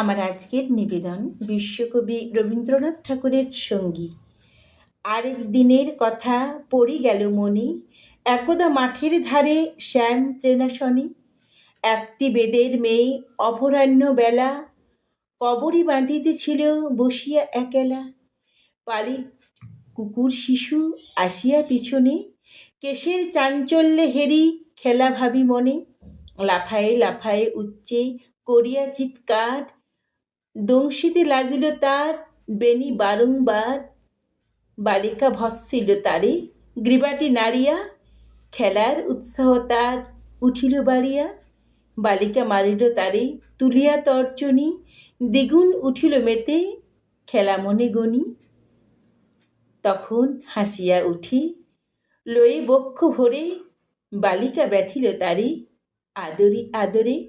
আমার আজকের নিবেদন বিশ্বকবি রবীন্দ্রনাথ ঠাকুরের সঙ্গী। আরেক দিনের কথা পড়ি গেল মনে, একদা মাঠের ধারে শ্যাম তৃণাসনে একটি বেদের মেয়ে অপরাহ্ন বেলা, কবরী বাঁধিতেছিল বসিয়া একেলা। পালি কুকুর শিশু আসিয়া পিছনে, কেশের চাঞ্চল্যে হেরি খেলা ভাবি মনে। লাফায়ে লাফায়ে উচ্চে করিয়া চিৎকার দংশিতে লাগিল তার বেণী বারংবার। বালিকা ভস্মিল তারে, গ্রীবাটি নাড়িয়া খেলার উৎসাহ তার উঠিল বাড়িয়া। বালিকা মারিল তারে, তুলিয়া তর্জনী, দ্বিগুণ উঠিল মেতে খেলা মনে গনি। তখন হাসিয়া উঠি, লয়ে বক্ষ ভরে বালিকা ব্যথিল তারে, আদরে আদরে